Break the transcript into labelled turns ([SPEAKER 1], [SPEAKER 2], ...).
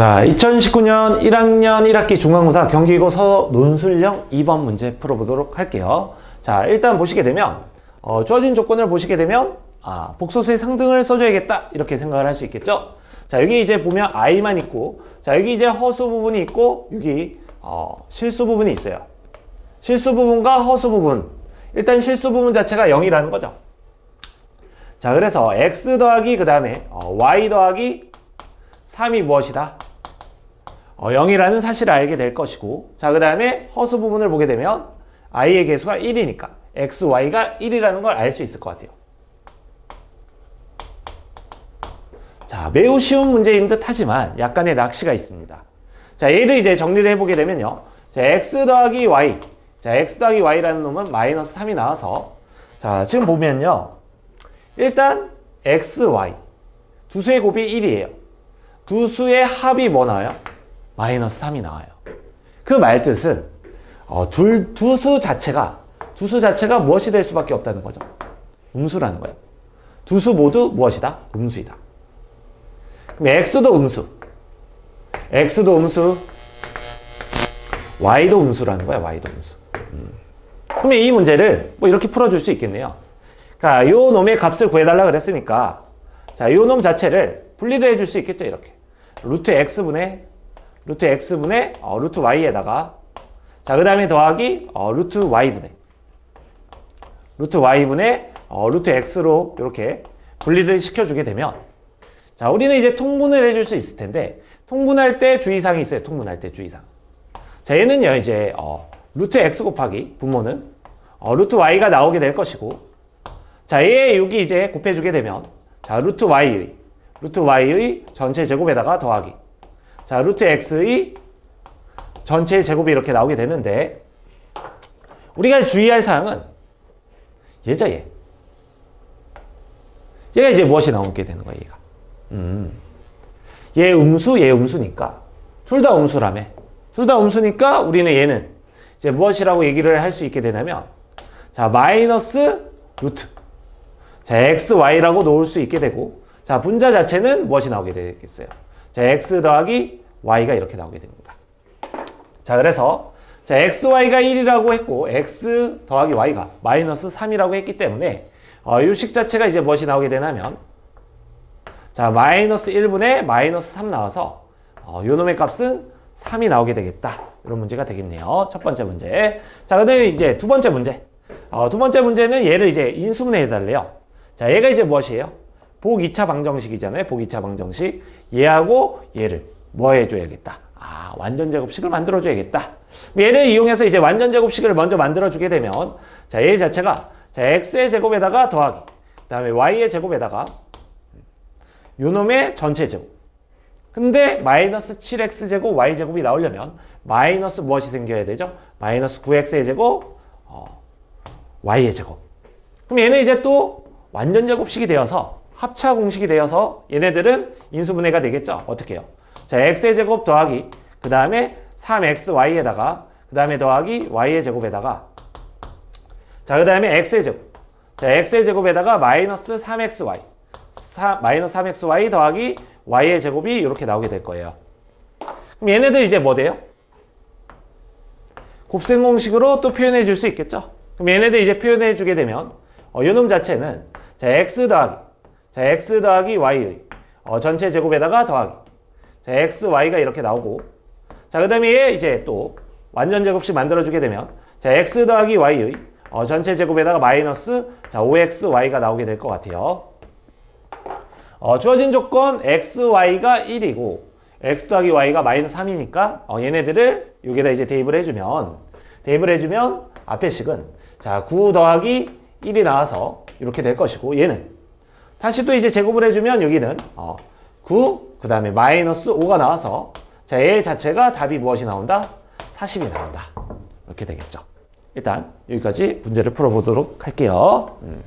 [SPEAKER 1] 자, 2019년 1학년 1학기 중간고사 경기고서 논술형 2번 문제 풀어보도록 할게요. 자, 일단 보시게 되면, 어, 주어진 조건을 보시게 되면, 아, 복소수의 상등을 써줘야겠다. 이렇게 생각을 할 수 있겠죠? 자, 여기 이제 보면 i만 있고, 자, 여기 이제 허수 부분이 있고, 여기, 어, 실수 부분이 있어요. 실수 부분과 허수 부분. 일단 실수 부분 자체가 0이라는 거죠. 자, 그래서 x 더하기 그 다음에 어, y 더하기 3이 무엇이다? 어, 0이라는 사실을 알게 될 것이고 자, 그 다음에 허수 부분을 보게 되면 i의 개수가 1이니까 x, y가 1이라는 걸 알 수 있을 것 같아요. 자, 매우 쉬운 문제인 듯 하지만 약간의 낚시가 있습니다. 자, 얘를 이제 정리를 해보게 되면요. 자, x 더하기 y. 자, x 더하기 y라는 놈은 마이너스 3이 나와서 자, 지금 보면요. 일단 x, y 두 수의 곱이 1이에요. 두 수의 합이 뭐 나와요? 마이너스 3이 나와요. 그 말뜻은 어, 둘, 두 수 자체가 두 수 자체가 무엇이 될 수밖에 없다는 거죠. 음수라는 거예요. 두 수 모두 무엇이다? 음수이다. 그럼 x도 음수, x도 음수, y도 음수라는 거야. y도 음수. 음. 그러면 이 문제를 뭐 이렇게 풀어줄 수 있겠네요. 그러니까 요 놈의 값을 구해달라 그랬으니까 자, 요 놈 자체를 분리를 해줄 수 있겠죠. 이렇게 루트 x분의 루트 x분의 어, 루트 y에다가 자, 그 다음에 더하기 어, 루트 y분의 루트 y분의 어, 루트 x로 이렇게 분리를 시켜주게 되면 자, 우리는 이제 통분을 해줄 수 있을 텐데 통분할 때 주의사항이 있어요. 통분할 때 주의사항. 자, 얘는요, 이제 어, 루트 x 곱하기 분모는 어, 루트 y가 나오게 될 것이고 자, 얘 여기 이제 곱해주게 되면 자, 루트 y의 루트 y의 전체 제곱에다가 더하기 자, 루트 x의 전체 제곱이 이렇게 나오게 되는데 우리가 주의할 사항은 얘죠, 얘. 얘가 이제 무엇이 나오게 되는 거야, 얘가. 음. 얘 음수, 얘 음수니까 둘 다 음수라며. 둘 다 음수니까 우리는 얘는 이제 무엇이라고 얘기를 할 수 있게 되냐면 자, 마이너스 루트. 자, x, y라고 놓을 수 있게 되고 자, 분자 자체는 무엇이 나오게 되겠어요? 자, x 더하기 y가 이렇게 나오게 됩니다. 자, 그래서 자, x, y가 1이라고 했고 x 더하기 y가 마이너스 3이라고 했기 때문에 어, 유식 자체가 이제 무엇이 나오게 되냐면 자, 마이너스 1분의 마이너스 3 나와서 어, 요 놈의 값은 3이 나오게 되겠다. 이런 문제가 되겠네요. 첫 번째 문제. 자, 그 다음에 이제 두 번째 문제. 어, 두 번째 문제는 얘를 이제 인수분해 해달래요. 자, 얘가 이제 무엇이에요? 복 2차 방정식이잖아요. 복 2차 방정식. 얘하고 얘를 뭐 해줘야겠다? 아, 완전 제곱식을 만들어줘야겠다. 얘를 이용해서 이제 완전 제곱식을 먼저 만들어주게 되면, 자, 얘 자체가, 자, x의 제곱에다가 더하기, 그 다음에 y의 제곱에다가, 요 놈의 전체 제곱. 근데 마이너스 7x제곱 y제곱이 나오려면 마이너스 무엇이 생겨야 되죠? 마이너스 9x의 제곱 어, y의 제곱 그럼 얘는 이제 또 완전 제곱식이 되어서 합차 공식이 되어서 얘네들은 인수분해가 되겠죠? 어떻게 해요? 자 x의 제곱 더하기 그 다음에 3xy에다가 그 다음에 더하기 y의 제곱에다가 자 그 다음에 x의 제곱 자 x의 제곱에다가 마이너스 3xy 4, 마이너스 3xy 더하기 y의 제곱이 이렇게 나오게 될 거예요. 그럼 얘네들 이제 뭐 돼요? 곱셈 공식으로 또 표현해 줄 수 있겠죠? 그럼 얘네들 이제 표현해 주게 되면 어, 요놈 자체는 자 x 더하기 자 x 더하기 y의 어, 전체 제곱에다가 더하기 자 x, y가 이렇게 나오고 자 그 다음에 얘 이제 또 완전 제곱식 만들어 주게 되면 자 x 더하기 y의 어, 전체 제곱에다가 마이너스 자 5x, y가 나오게 될 것 같아요. 어, 주어진 조건 x, y가 1이고 x 더하기 y가 마이너스 3이니까 어, 얘네들을 여기다 이제 대입을 해주면 대입을 해주면 앞에 식은 자 9 더하기 1이 나와서 이렇게 될 것이고 얘는 다시 또 이제 제곱을 해주면 여기는 어, 9, 그 다음에 마이너스 5가 나와서 자, 얘 자체가 답이 무엇이 나온다? 40이 나온다. 이렇게 되겠죠. 일단 여기까지 문제를 풀어보도록 할게요. 음.